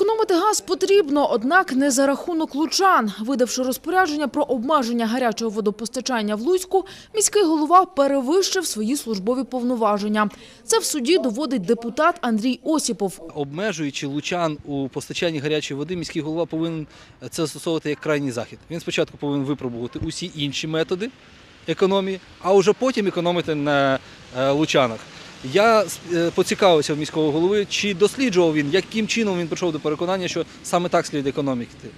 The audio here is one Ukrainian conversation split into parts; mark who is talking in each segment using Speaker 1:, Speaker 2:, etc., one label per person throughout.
Speaker 1: Економити газ потрібно, однак не за рахунок лучан. Видавши розпорядження про обмеження гарячого водопостачання в Луцьку, міський голова перевищив свої службові повноваження. Це в суді доводить депутат Андрій Осіпов.
Speaker 2: Обмежуючи лучан у постачанні гарячої води, міський голова повинен це застосовувати як крайній захід. Він спочатку повинен випробувати усі інші методи економії, а вже потім економити на е, лучанах. Я е, поцікавився в міського голови, чи досліджував він, яким чином він прийшов до переконання, що саме так слід економити.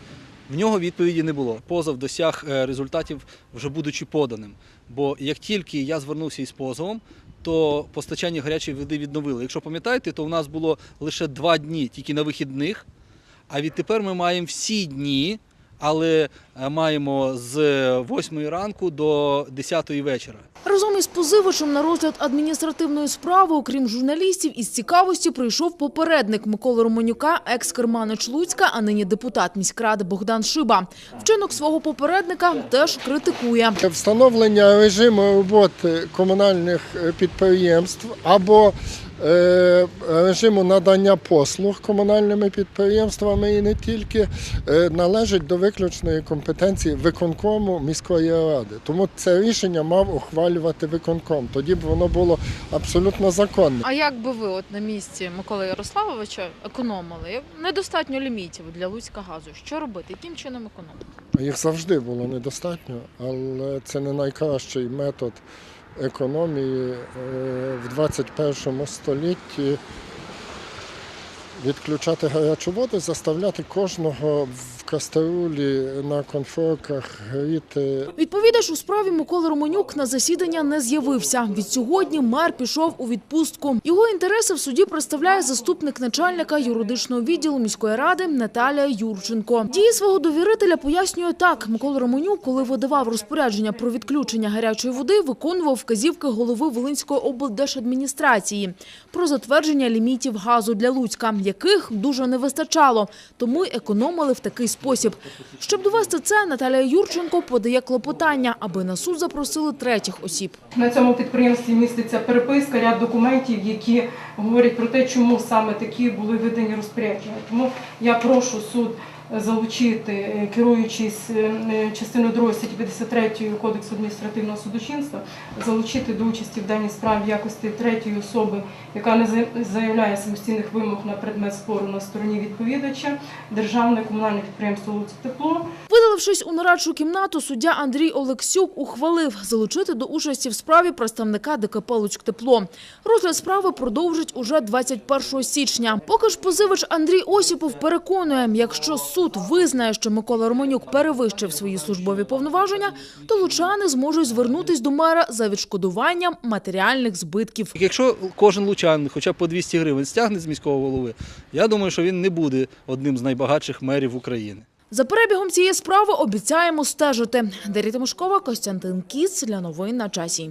Speaker 2: В нього відповіді не було. Позов досяг е, результатів, вже будучи поданим. Бо як тільки я звернувся із позовом, то постачання гарячої води відновили. Якщо пам'ятаєте, то у нас було лише два дні тільки на вихідних, а відтепер ми маємо всі дні, але е, маємо з 8 ранку до 10 вечора.
Speaker 1: Разом із позивачем на розгляд адміністративної справи, окрім журналістів, із цікавості прийшов попередник Миколи Романюка, екс-керманич Луцька, а нині депутат міськради Богдан Шиба. Вчинок свого попередника теж критикує.
Speaker 3: Встановлення режиму роботи комунальних підприємств або режиму надання послуг комунальними підприємствами і не тільки е, належить до виключної компетенції виконкому міської ради. Тому це рішення мав ухвалювати виконком. Тоді б воно було абсолютно законне.
Speaker 4: А як би ви от на місці Миколи Ярославовича економили? Недостатньо лімітів для Луцька газу. Що робити? Яким чином економити?
Speaker 3: Їх завжди було недостатньо, але це не найкращий метод економії Е, в 21 столітті. Відключати гарячу воду, заставляти кожного в каструлі на конфорках гріти
Speaker 1: Відповідач у справі Микола Романюк на засідання не з'явився. Від сьогодні мер пішов у відпустку. Його інтереси в суді представляє заступник начальника юридичного відділу міської ради Наталія Юрченко. Дії свого довірителя пояснює так. Микола Романюк, коли видавав розпорядження про відключення гарячої води, виконував вказівки голови Волинської облдержадміністрації про затвердження лімітів газу для Луцька, яких дуже не вистачало, тому й економили в такий спосіб. Щоб довести це, Наталія Юрченко подає клопотання, аби на суд запросили третіх осіб.
Speaker 5: На цьому підприємстві міститься переписка, ряд документів, які говорять про те, чому саме такі були видані розпорядження. Тому я прошу суд залучити, е, керуючись е, частиною 2 статті 53 Кодексу адміністративного судочинства, залучити до участі в даній справі якості третьої особи, яка не за- заявляє самостійних вимог на предмет спору на стороні відповідача, державне комунальне підприємство «Луцьктепло»,
Speaker 1: Видалившись у нарадчу кімнату, суддя Андрій Олексюк ухвалив залучити до участі в справі представника ДКП «Луцьктепло». Розгляд справи продовжить уже 21 січня. Поки ж позивач Андрій Осіпов переконує, якщо суд визнає, що Микола Романюк перевищив свої службові повноваження, то лучани зможуть звернутись до мера за відшкодуванням матеріальних збитків.
Speaker 2: Якщо кожен лучан хоча б по 200 гривень стягне з міського голови, я думаю, що він не буде одним з найбагатших мерів України.
Speaker 1: За перебігом цієї справи обіцяємо стежити. Дарія Тимошкова, Костянтин Кіц для новин на часі.